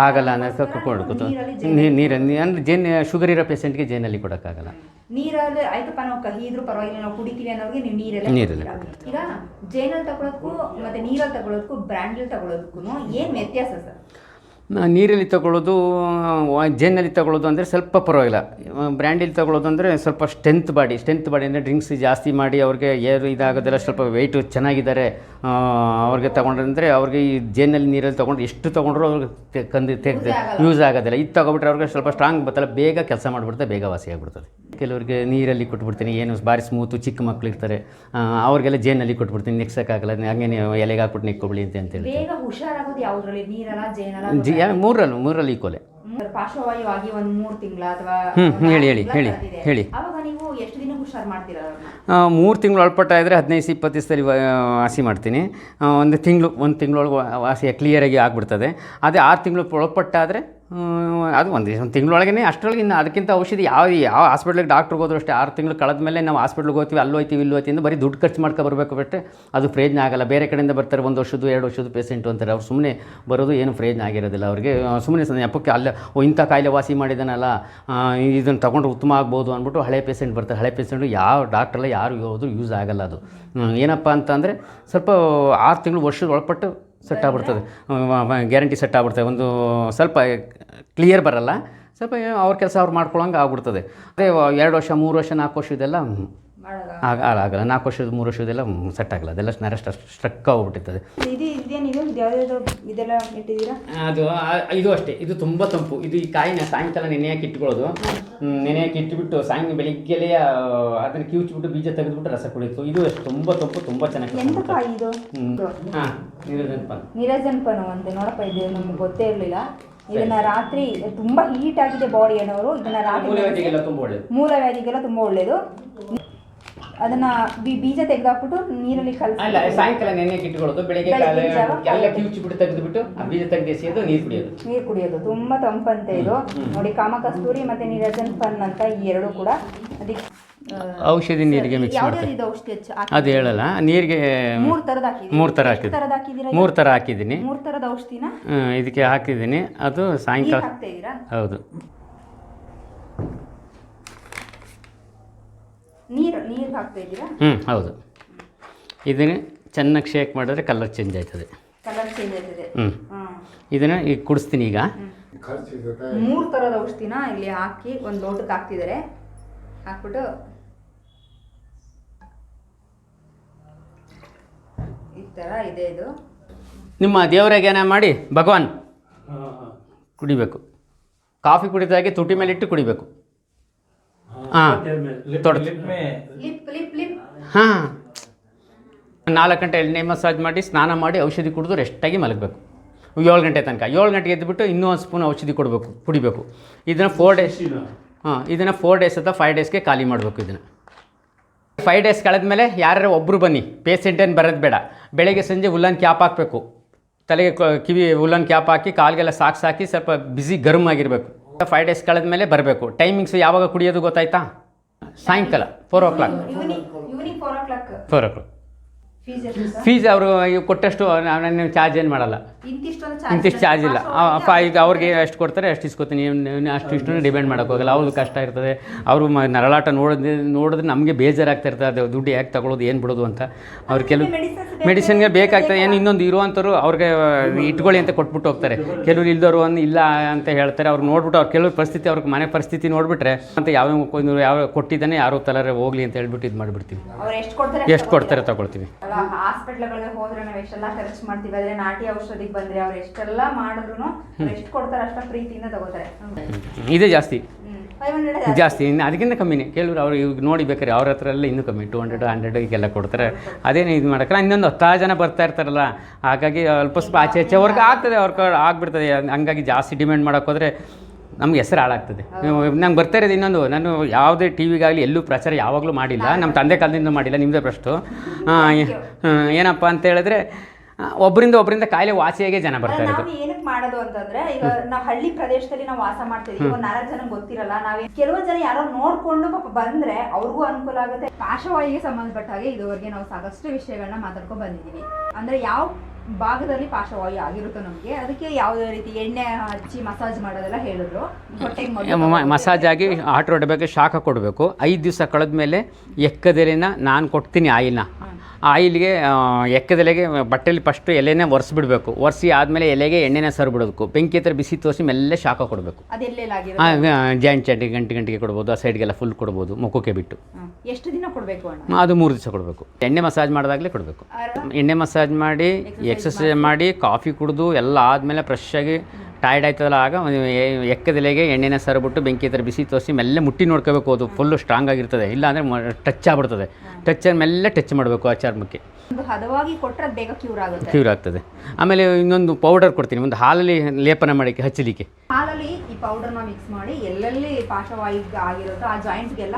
ಆಗಲ್ಲ ಅನ್ನೋ ಅನ್ನೋದಕ್ಕೋಸ್ಕರ ಕೊಡ್ಕೊತು ನೀರಲ್ಲಿ ನೀರು ನೀರು ಅಂದರೆ ಜೇನು ಶುಗರ್ ಇರೋ ಪೇಷಂಟ್ಗೆ ಜೇನಲ್ಲಿ ಕೊಡೋಕ್ಕಾಗಲ್ಲ ನೀರಲ್ಲಿ ಆಯ್ತಪ್ಪ ನಾವು ಕಹಿ ಇದ್ರೂ ಪರವಾಗಿಲ್ಲ ನಾವು ಕುಡಿತೀವಿ ಅನ್ನೋರಿಗೆ ನೀವು ನೀರೆಲ್ಲ ನೀರಲ್ಲೇ. ಈಗ ಜೇನಲ್ಲಿ ತಗೊಳೋದಕ್ಕೂ ಮತ್ತೆ ನೀರಲ್ಲಿ ತಗೊಳೋದಕ್ಕೂ ಬ್ರ್ಯಾಂಡಲ್ಲಿ ತಗೊಳೋದಕ್ಕೂ ಏನ್ ವ್ಯತ್ಯಾಸ ಸರ್? ನೀರಲ್ಲಿ ತಗೊಳ್ಳೋದು ಜೇನಲ್ಲಿ ತಗೊಳ್ಳೋದು ಅಂದರೆ ಸ್ವಲ್ಪ ಪರವಾಗಿಲ್ಲ. ಬ್ರ್ಯಾಂಡಲ್ಲಿ ತಗೊಳ್ಳೋದು ಅಂದರೆ ಸ್ವಲ್ಪ ಸ್ಟ್ರೆಂತ್ ಬಾಡಿ ಸ್ಟ್ರೆಂತ್ ಬಾಡಿ ಅಂದರೆ ಡ್ರಿಂಕ್ಸ್ ಜಾಸ್ತಿ ಮಾಡಿ ಅವ್ರಿಗೆ ಏರು ಇದಾಗೋದೆಲ್ಲ ಸ್ವಲ್ಪ ವೆಯ್ಟು ಚೆನ್ನಾಗಿದ್ದಾರೆ ಅವ್ರಿಗೆ ಅಂದರೆ ಅವ್ರಿಗೆ ಈ ಜೇನಲ್ಲಿ ನೀರಲ್ಲಿ ತೊಗೊಂಡು ಎಷ್ಟು ತೊಗೊಂಡ್ರು ಅವ್ರಿಗೆ ಕಂದು ತೆಗ್ದು ಯೂಸ್ ಆಗೋದಿಲ್ಲ. ಇದು ತೊಗೊಬಿಟ್ರೆ ಅವ್ರಿಗೆ ಸ್ವಲ್ಪ ಸ್ಟ್ರಾಂಗ್ ಬರ್ತಲ್ಲ ಬೇಗ ಕೆಲಸ ಮಾಡಿಬಿಡ್ತಾ ಬೇಗ ವಾಸಿ ಆಗಿಬಿಡ್ತದೆ ಕೆಲವರಿಗೆ ನೀರಲ್ಲಿ ಕೊಟ್ಬಿಡ್ತೀನಿ ಏನು ಭಾರಿ ಸ್ಮೂತು ಚಿಕ್ಕ ಮಕ್ಳು ಇರ್ತಾರೆ ಅವ್ರಿಗೆಲ್ಲ ಜೇನಲ್ಲಿ ಕೊಟ್ಬಿಡ್ತೀನಿ ನೆಕ್ಸೋಕ್ಕಾಗಲ್ಲ ಹಂಗೆ ನೀವು ಎಲೆಗೆ ಹಾಕ್ಬಿಟ್ಟು ನೆಕ್ಕೊಬಿಡಿ ಅಂತ ಅಂತೇಳಿ ಜಿ ಮೂರಲ್ಲೂ ಮೂರಲ್ಲಿ ಈಕ್ವಲೆ ಪಾರ್ಶ್ವವಾಯು ಆಗಿ ಒಂದ್ ಮೂರ್ ತಿಂಗಳ ಅಥವಾ ಒಂದ್ ಹೇಳಿ, ಹೇಳಿ, ಹೇಳಿ, ಹೇಳಿ. ನೀವು ಎಷ್ಟು ದಿನ ಹುಷಾರ್ ಮಾಡ್ತೀರಾ ಮೂರು ತಿಂಗಳು ಒಳಪಟ್ಟ ಇದ್ದರೆ ಹದಿನೈದು ಇಪ್ಪತ್ತು ದಿವಸದಲ್ಲಿ ವಾಸಿ ಮಾಡ್ತೀನಿ. ಒಂದು ತಿಂಗಳು ಒಂದು ತಿಂಗಳೊಳಗೆ ವಾಸಿ ಕ್ಲಿಯರಾಗಿ ಆಗಿಬಿಡ್ತದೆ. ಅದೇ ಆರು ತಿಂಗಳು ಒಳಪಟ್ಟಾದರೆ ಅದು ಒಂದು ಒಂದು ತಿಂಗಳೊಳಗೆ ಅಷ್ಟರೊಳಗೆ ಇನ್ನು ಅದಕ್ಕಿಂತ ಔಷಧಿ ಯಾವ ಯಾವ ಹಾಸ್ಪಿಟ್ಲಿಗೆ ಡಾಕ್ಟ್ರಿಗೆ ಹೋದ್ರು ಅಷ್ಟೇ, ಆರು ತಿಂಗಳು ಕಳೆದ ಮೇಲೆ ನಾವು ಹಾಸ್ಪಿಟ್ಲಿಗೆ ಹೋಗ್ತೀವಿ, ಅಲ್ಲಿ ಹೋಗ್ತೀವಿ ಇಲ್ಲಿ ಹೋಗ್ತೀವಿ ಬರೀ ದುಡ್ಡು ಖರ್ಚು ಮಾಡ್ಕೊ ಬರಬೇಕು ಬಿಟ್ಟರೆ ಅದು ಪ್ರಯೋಜನ ಆಗಲ್ಲ. ಬೇರೆ ಕಡೆಯಿಂದ ಬರ್ತಾರೆ ಒಂದು ವರ್ಷದ್ದು, ಎರಡು ವರ್ಷದ ಪೇಷೆಂಟು ಅಂತಾರೆ. ಅವ್ರು ಸುಮ್ಮನೆ ಬರೋದು ಏನು ಪ್ರಯೋಜನ ಆಗಿರೋದಿಲ್ಲ ಅವ್ರಿಗೆ. ಸುಮ್ಮನೆ ಅಪ್ಪಕ್ಕೆ ಅಲ್ಲ ಇಂಥ ಕಾಯಿಲೆ ವಾಸಿ ಮಾಡಿದಾನಲ್ಲ ಇದನ್ನು ತೊಗೊಂಡ್ರೆ ಉತ್ತಮ ಆಗ್ಬೋದು ಅಂದ್ಬಿಟ್ಟು ಹಳೆ ಪೇಷೆಂಟ್ ಬರ್ತಾರೆ. ಹಳೆ ಪೇಷೆಂಟು ಯಾವ ಡಾಕ್ಟ್ರಲ್ಲ ಯಾರು ಹೋದ್ರು ಯೂಸ್ ಆಗಲ್ಲ ಅದು. ಏನಪ್ಪ ಅಂತಂದರೆ ಸ್ವಲ್ಪ ಆರು ತಿಂಗಳು ವರ್ಷದ ಒಳಪಟ್ಟು ಸೆಟ್ ಆಗ್ಬಿಡ್ತದೆ. ಗ್ಯಾರಂಟಿ ಸೆಟ್ ಆಗ್ಬಿಡ್ತದೆ. ಒಂದು ಸ್ವಲ್ಪ ಕ್ಲಿಯರ್ ಬರಲ್ಲ. ಸ್ವಲ್ಪ ಅವ್ರ ಕೆಲಸ ಅವ್ರು ಮಾಡ್ಕೊಳ್ಳೋಂಗೆ ಆಗ್ಬಿಡ್ತದೆ. ಅದೇ ಎರಡು ವರ್ಷ ಮೂರು ವರ್ಷ ನಾಲ್ಕು ಹ್ಮ್, ಮಾಡಾಗ ಆಗ ಆಗಲ್ಲ ನಾಲ್ಕು ವರ್ಷದ ಮೂರು ವರ್ಷದೆಲ್ಲ ಸೆಟ್ ಆಗಲ್ಲ. ಅದೆಲ್ಲ ನರ ಸ್ಟ್ರಕ್ ಆಗ್ಬಿಟ್ಟಿರ್ತದೆ. ಅದು ಇದು ಅಷ್ಟೇ. ಇದು ತುಂಬ ತಂಪು. ಇದು ಈ ಕಾಯಿನ ಸಾಯಂಕಾಲ ನೆನೆಯಕ್ಕೆ ಇಟ್ಕೊಳ್ಳೋದು. ಹ್ಮ್, ನೆನೆಯಕ್ಕೆ ಇಟ್ಬಿಟ್ಟು ಸಾಯಂಕಾಲ ಬೆಳಿಗ್ಗೆಲೇ ಅದನ್ನ ಕಿವುಚ್ಬಿಟ್ಟು ಬೀಜ ತೆಗೆದುಬಿಟ್ಟು ರಸ ಕುಡಿತು ಇದು ಅಷ್ಟು. ತುಂಬ ತಂಪು ತುಂಬ ಚೆನ್ನಾಗಿ ಎಂತ ಕಾಯಿ ಇದು? ಹಾಂ ನೀರಜನಪ ನೀರಜನ್ ಪನು ನೋಡಪ್ಪ ಇದು ನಮ್ಗೆ ಗೊತ್ತೇ ಇರಲಿಲ್ಲ. ಇದನ್ನ ರಾತ್ರಿ ತುಂಬಾ ಹೀಟ್ ಆಗಿದೆ ಬಾಡಿ ಅನ್ನೋರು. ಇದನ್ನ ರಾತ್ರಿ ಮೂಲ ವ್ಯಾಧಿಗೆಲ್ಲ ತುಂಬಾ ಒಳ್ಳೇದು. ಅದನ್ನ ಬಿ- ಬೀಜ ತೆಗೆದಾಕ್ಬಿಟ್ಟು ನೀರಲ್ಲಿ ಅಲ್ಲ ಕಲಸಿ ಸಾಯಂಕಾಲ ನೆನೆಗೆ ಇಟ್ಕೊಳ್ಳೋದು ಬೆಳಿಗ್ಗೆ ಬೆಳಗಿನ ಕಾಲ ಜಾವ ಎಲ್ಲ ಕಿವುಚ್ಬಿಟ್ಟು ತೆಗೆದುಬಿಟ್ಟು ಆ ಬೀಜ ತೆಗೆದು ಎಸೆಯೋದು ನೀರು ಕುಡಿಯೋದು. ನೀರು ಕುಡಿಯೋದು. ತುಂಬಾ ತಂಪಂತೆ ಇದು. ನೋಡಿ ಕಾಮಕಸ್ತೂರಿ ಮತ್ತೆ ನೀರಜನ್ ಫನ್ ಅಂತ ಈ ಎರಡು ಕೂಡ ಅದಕ್ಕೆ ಔಷಧಿ ನೀರಿಗೆ ಮಿಕ್ಸ್ ಮಾಡ್ತಾರೆ ಯಾವ್ದು ಔಷಧಿ ಹಚ್ಚ ಅದು ಹೇಳಲ್ಲ ನೀರಿಗೆ ಮೂರ್ ತರದ ಹಾಕಿದೀನಿ ಮೂರು ಥರ ತರದ್ ಹಾಕಿದ್ದೀನಿ ಹಾಕಿದೀರಾ ಮೂರು ಥರ ಹಾಕಿದ್ದೀನಿ. ಮೂರ್ ತರದ ಔಷಧಿನ? ಇದಕ್ಕೆ ಹಾಕಿದ್ದೀನಿ. ಅದು ಸಾಯಂಕಾಲ. ಹಾಕ್ತಾ ಇದೀರಾ ಹೌದು. ನೀರ್ ನೀರು ಹಾಕ್ತಾ ಹ್ಞೂ ಹೌದು. ಇದನ್ನು ಚೆನ್ನಾಗಿ ಶೇಕ್ ಮಾಡಿದ್ರೆ ಕಲರ್ ಚೇಂಜ್ ಆಯ್ತದೆ. ಕಲರ್ ಚೇಂಜ್ ಆಗ್ತದೆ ಹ್ಞೂ ಇದನ್ನು ಈಗ ಕುಡಿಸ್ತೀನಿ ಈಗ. ಮೂರು ಥರದ ಔಷಧಿನ ಇಲ್ಲಿ ಹಾಕಿ ಒಂದು ಲೋಟಕ್ಕೆ ಹಾಕ್ತಿದ್ದಾರೆ. ಹಾಕ್ಬಿಟ್ಟು ಈ ತರ ಇದೆ ಇದು. ನಿಮ್ಮ ದೇವರಾಗೇನ ಮಾಡಿ? ಭಗವಾನ್. ಕುಡಿಬೇಕು. ಕಾಫಿ ಕುಡಿದಾಗೆ ತುಟಿ ಮೇಲೆ ಇಟ್ಟು ಕುಡಿಬೇಕು. ಹಾಂ. ತೊಡ್ದು. ಲಿಪ್ ಲಿಪ್ ಲಿಪ್ ಹಾಂ. ನಾಲ್ಕು ಗಂಟೆ ಎಣ್ಣೆ ಮಸಾಜ್ ಮಾಡಿ ಸ್ನಾನ ಮಾಡಿ ಔಷಧಿ ಕುಡಿದು ರೆಸ್ಟಾಗಿ ಮಲಗಬೇಕು. ಏಳು ಗಂಟೆ ತನಕ. ಏಳು ಗಂಟೆಗೆ ಎದ್ದುಬಿಟ್ಟು ಇನ್ನೂ ಒಂದು ಸ್ಪೂನ್ ಔಷಧಿ ಕೊಡಬೇಕು ಕುಡಿಬೇಕು. ಇದನ್ನು ಫೋರ್ ಡೇಸ್ ಹಾಂ ಇದನ್ನು ಫೋರ್ ಡೇಸ್ ಅಥವಾ ಫೈವ್ ಡೇಸ್ಗೆ ಖಾಲಿ ಮಾಡಬೇಕು ಇದನ್ನು. ಫೈವ್ ಡೇಸ್ ಕಳೆದ್ಮೇಲೆ ಯಾರ್ಯಾರು ಒಬ್ಬರು ಬನ್ನಿ ಪೇಷಂಟ್ ಏನು ಬರೋದು ಬೇಡ. ಬೆಳಗ್ಗೆ ಸಂಜೆ ಉಲ್ಲನ್ ಕ್ಯಾಪ್ ಹಾಕಬೇಕು. ತಲೆಗೆ ಕ- ಕಿವಿ ಉಲ್ಲನ್ ಕ್ಯಾಪ್ ಹಾಕಿ ಕಾಲಿಗೆಲ್ಲ ಸಾಕ್ಸ್ ಹಾಕಿ ಸ್ವಲ್ಪ ಬಿಸಿ ಗರಮ್ ಆಗಿರಬೇಕು. ಫೈವ್ ಡೇಸ್ ಕಳೆದ ಮೇಲೆ ಬರಬೇಕು. ಟೈಮಿಂಗ್ಸ್ ಯಾವಾಗ ಕುಡಿಯೋದು ಗೊತ್ತಾಯ್ತಾ? ಸಾಯಂಕಾಲ four o'clock evening evening four o'clock four o'clock fees ಅವರು ಕೊಟ್ಟಷ್ಟು ನಾನು ಚಾರ್ಜ್ ಏನು ಮಾಡಲ್ಲ. ಇಂತಿಷ್ಟು ಚಾರ್ಜ್ ಇಲ್ಲ. ಈಗ ಅವ್ರಿಗೆ ಎಷ್ಟು ಕೊಡ್ತಾರೆ ಅಷ್ಟು ಇಸ್ಕೊತೀನಿ ಅಷ್ಟು ಇಷ್ಟು ಡಿಪೆಂಡ್ ಮಾಡೋಕೆ ಹೋಗಲ್ಲ. ಅವ್ರದ್ದು ಕಷ್ಟ ಇರ್ತದೆ. ಅವರು ಮ ನರಳಾಟ ನೋಡಿದ್ರೆ ನೋಡಿದ್ರೆ ನಮಗೆ ಬೇಜಾರಾಗ್ತಾ ಇರ್ತದೆ. ಅದು ದುಡ್ಡು ಯಾಕೆ ತಗೊಳ್ಳೋದು ಏನು ಬಿಡೋದು ಅಂತ. ಅವ್ರು ಕೆಲವು ಮೆಡಿಸಿನ್ಗೆ ಬೇಕಾಗ್ತದೆ ಏನು ಇನ್ನೊಂದು ಇರುವಂಥವ್ರು ಅವ್ರಿಗೆ ಇಟ್ಕೊಳ್ಳಿ ಅಂತ ಕೊಟ್ಬಿಟ್ಟು ಹೋಗ್ತಾರೆ. ಕೆಲವ್ರು ಇಲ್ದವರು ಒಂದು ಇಲ್ಲ ಅಂತ ಹೇಳ್ತಾರೆ. ಅವ್ರು ನೋಡ್ಬಿಟ್ಟು ಅವ್ರು ಕೆಲವ್ರ ಪರಿಸ್ಥಿತಿ ಅವ್ರಿಗೆ ಮನೆ ಪರಿಸ್ಥಿತಿ ನೋಡಿಬಿಟ್ರೆ ಅಂತ ಯಾವ ಯಾವ ಕೊಟ್ಟಿದ್ದಾನೆ ಯಾರೋ ತಲರೆ ಹೋಗ್ಲಿ ಅಂತ ಹೇಳ್ಬಿಟ್ಟು ಇದು ಮಾಡಿಬಿಡ್ತೀವಿ. ಎಷ್ಟು ಕೊಡ್ತಾರೆ ತಗೊಳ್ತೀವಿ. ಹಾಸ್ಪಿಟ್ಲ್ಗಳಿಗೆ ಹೋದ್ರೆ ನಾವು ಎಷ್ಟೆಲ್ಲ ಖರ್ಚು ಮಾಡ್ತೀವಿ ಆದ್ರೆ ನಾಟಿ ಔಷಧಿಗೆ ಬಂದ್ರೆ ಅವ್ರು ಎಷ್ಟೆಲ್ಲ ಮಾಡಿದ್ರು ಎಷ್ಟು ಕೊಡ್ತಾರೆ ಅಷ್ಟ ಪ್ರೀತಿಯಿಂದ ತಗೋತಾರೆ. ಇದೇ ಜಾಸ್ತಿ. ಜಾಸ್ತಿ ಇನ್ನು ಅದಕ್ಕಿಂತ ಕಮ್ಮಿನೇ. ಕೇಳಿದ್ರು ಅವ್ರು ಇವಾಗ ನೋಡಿ ಬೇಕಾರೆ ಅವ್ರ ಹತ್ರ ಎಲ್ಲ ಇನ್ನೂ ಕಮ್ಮಿ ಟು ಹಂಡ್ರೆಡ್ ಹಂಡ್ರೆಡ್ ಈಗೆಲ್ಲ ಕೊಡ್ತಾರೆ. ಅದೇನು ಇದು ಮಾಡೋಕ್ಕಲ್ಲ ಇನ್ನೊಂದು ಹತ್ತಾರು ಜನ ಬರ್ತಾ ಇರ್ತಾರಲ್ಲ ಹಾಗಾಗಿ ಅಲ್ಪ ಸ್ವಲ್ಪ ಆಚೆ ಆಚೆ ಅವ್ರಿಗೆ ಆಗ್ತದೆ ಅವ್ರ ಆಗ್ಬಿಡ್ತದೆ. ಹಂಗಾಗಿ ಜಾಸ್ತಿ ಡಿಮ್ಯಾಂಡ್ ಮಾಡೋಕೆ ಹೋದರೆ ನಮ್ಗೆ ಹೆಸರು ಹಾಳಾಗ್ತದೆ. ನಂಗೆ ಬರ್ತಾ ಇರೋದು ಇನ್ನೊಂದು ನಾನು ಯಾವುದೇ ಟಿ ವಿಗಾಗಲಿ ಎಲ್ಲೂ ಪ್ರಚಾರ ಯಾವಾಗಲೂ ಮಾಡಿಲ್ಲ. ನಮ್ಮ ತಂದೆ ಕಾಲದಿಂದ ಮಾಡಿಲ್ಲ ನಿಮ್ಮದೇ ಪ್ರಶ್ತು ಏನಪ್ಪ ಅಂತ ಹೇಳಿದ್ರೆ ಒಬ್ಬರಿಂದ ಒಬ್ಬರಿಂದ ಕಾಯಿಲೆ ವಾಸಿಯಾಗೆ ಜನ ಬರ್ತಾರೆ ಇರೋದು. ಏನಕ್ಕೆ ಮಾಡೋದು ಅಂತಂದ್ರೆ ಈಗ ನಾವು ಹಳ್ಳಿ ಪ್ರದೇಶದಲ್ಲಿ ನಾವು ವಾಸ ಮಾಡ್ತೀವಿ ಒಂದ್ ನಾಲ್ಕು ಜನ ಗೊತ್ತಿರಲ್ಲ ನಾವೇ ಕೆಲವೊಂದು ಜನ ಯಾರೋ ನೋಡ್ಕೊಂಡು ಪಾಪ ಬಂದ್ರೆ ಅವ್ರಿಗೂ ಅನುಕೂಲ ಆಗುತ್ತೆ. ಪಾರ್ಶ್ವವಾಯಿಗೆ ಸಂಬಂಧಪಟ್ಟ ಹಾಗೆ ಇದುವರೆಗೆ ನಾವು ಸಾಕಷ್ಟು ವಿಷಯಗಳನ್ನ ಮಾತಾಡ್ಕೊಂಡು ಬಂದಿದ್ದೀವಿ. ಅಂದ್ರೆ ಯಾವ ಭಾಗದಲ್ಲಿ ಪಾರ್ಶ್ವವಾಯು ಆಗಿರುತ್ತೆ ನಮಗೆ. ಅದಕ್ಕೆ ಯಾವುದೇ ರೀತಿ ಎಣ್ಣೆ ಹಚ್ಚಿ ಮಸಾಜ್ ಮಾಡೋದೆಲ್ಲ ಹೇಳಿದ್ರು. ಹೊಟ್ಟೆಗೆ ಮಸಾಜ್ ಆಗಿ ಹಾಟ್ ಹೊಡಬೇಕು ಶಾಖ ಕೊಡಬೇಕು. ಐದು ದಿವಸ ಕಳೆದ್ಮೇಲೆ ಎಕ್ಕದೆಲೆನ ನಾನು ಕೊಡ್ತೀನಿ ಆಯಿಲ್ನ. ಆಯಿಲ್ಗೆ ಎಕ್ಕದೆಲೆಗೆ ಬಟ್ಟೆಲಿ ಫಸ್ಟು ಎಲೆನೇ ಒರೆಸ್ಬಿಡ್ಬೇಕು. ಒರೆಸಿ ಆದಮೇಲೆ ಎಲೆಗೆ ಎಣ್ಣೆನ ಸರ್ ಬಿಡಬೇಕು ಬೆಂಕಿ ಹತ್ರ ಬಿಸಿ ತೋರಿಸಿ ಮೆಲ್ಲ ಶಾಖ ಕೊಡಬೇಕು. ಜಾಯಿಂಟ್ ಚಂಟಿಗೆ ಗಂಟೆ ಗಂಟೆಗೆ ಕೊಡ್ಬೋದು ಆ ಸೈಡ್ಗೆಲ್ಲ ಫುಲ್ ಕೊಡ್ಬೋದು ಮುಖಕ್ಕೆ ಬಿಟ್ಟು. ಎಷ್ಟು ದಿನ ಕೊಡಬೇಕು ಅದು ಮೂರು ದಿವಸ ಕೊಡಬೇಕು. ಎಣ್ಣೆ ಮಸಾಜ್ ಮಾಡಿದಾಗಲೇ ಕೊಡಬೇಕು. ಎಣ್ಣೆ ಮಸಾಜ್ ಮಾಡಿ ಎಕ್ಸಸೈಸ್ ಮಾಡಿ ಕಾಫಿ ಕುಡಿದು ಎಲ್ಲ ಆದಮೇಲೆ ಫ್ರೆಶ್ ಆಗಿ ಟೈರ್ಡ್ ಆಯ್ತದಲ್ಲ ಆಗ ಎಕ್ಕದೆಲೆಗೆ ಎಣ್ಣೆನ ಸರಬಿಟ್ಟು ಬೆಂಕಿ ಹತ್ರ ಬಿಸಿ ತೋರಿಸಿ ಮೆಲ್ಲೆ ಮುಟ್ಟಿ ನೋಡ್ಕೋಬೇಕು ಅದು ಫುಲ್ಲು ಸ್ಟ್ರಾಂಗ್ ಆಗಿರ್ತದೆ. ಇಲ್ಲಾಂದರೆ ಟಚ್ ಆಗ್ಬಿಡ್ತದೆ. ಟಚ್ ಮೆಲ್ಲ ಟಚ್ ಮಾಡಬೇಕು ಆ ಚರ್ಮಕ್ಕೆ ಹದವಾಗಿ ಕೊಟ್ಟರೆ ಬೇಗ ಕ್ಯೂರ್ ಆಗುತ್ತೆ. ಕ್ಯೂರ್ ಆಗ್ತದೆ. ಆಮೇಲೆ ಇನ್ನೊಂದು ಪೌಡರ್ ಕೊಡ್ತೀನಿ. ಒಂದು ಹಾಲಲ್ಲಿ ಲೇಪನ ಮಾಡಿಕ್ಕೆ ಹಚ್ಚಲಿಕ್ಕೆ. ಹಾಲಲ್ಲಿ ಈ ಪೌಡರ್ನ ಮಿಕ್ಸ್ ಮಾಡಿ ಎಲ್ಲೆಲ್ಲಿ ಪಾಶವಾಯು ಆಗಿರುತ್ತೋ ಆ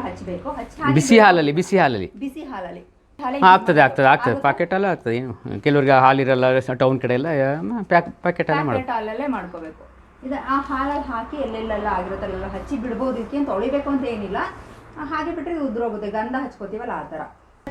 ಹಚ್ಚಬೇಕು ಹಚ್ಚಿ ಬಿಸಿ ಹಾಲಲ್ಲಿ ಬಿಸಿ ಹಾಲಲ್ಲಿ. ಬಿಸಿ ಹಾಲಲ್ಲಿ. ಆಗ್ತದೆ ಆಗ್ತದೆ ಆಗ್ತದೆ. ಪಾಕೆಟೆಲ್ಲ ಆಗ್ತದೆ ಏನು? ಕೆಲವ್ರಿಗೆ ಹಾಲಿರಲ್ಲ ಟೌನ್ ಕಡೆ ಎಲ್ಲ ಪ್ಯಾಕ್ ಪ್ಯಾಕೆಟೆಲ್ಲ ಮಾಡೋದು ಪ್ಯಾಕೆಟ್ ಹಾಲಲ್ಲೇ ಮಾಡ್ಕೋಬೇಕು. ಇದು ಆ ಹಾಲಲ್ಲಿ ಹಾಕಿ ಎಲ್ಲೆಲ್ಲೆಲ್ಲ ಆಗಿರುತ್ತಲ್ಲ ಹಚ್ಚಿ ಬಿಡ್ಬೋದು ಇದಕ್ಕೆ ಅಂತ ತೊಳಿಬೇಕು ಅಂತ ಏನಿಲ್ಲ. ಹಾಗೆ ಬಿಟ್ಟರೆ ಉದ್ರೋಗುತ್ತೆ ಗಂಧ ಹಚ್ಕೋತೀವಲ್ಲ ಆ ಥರ.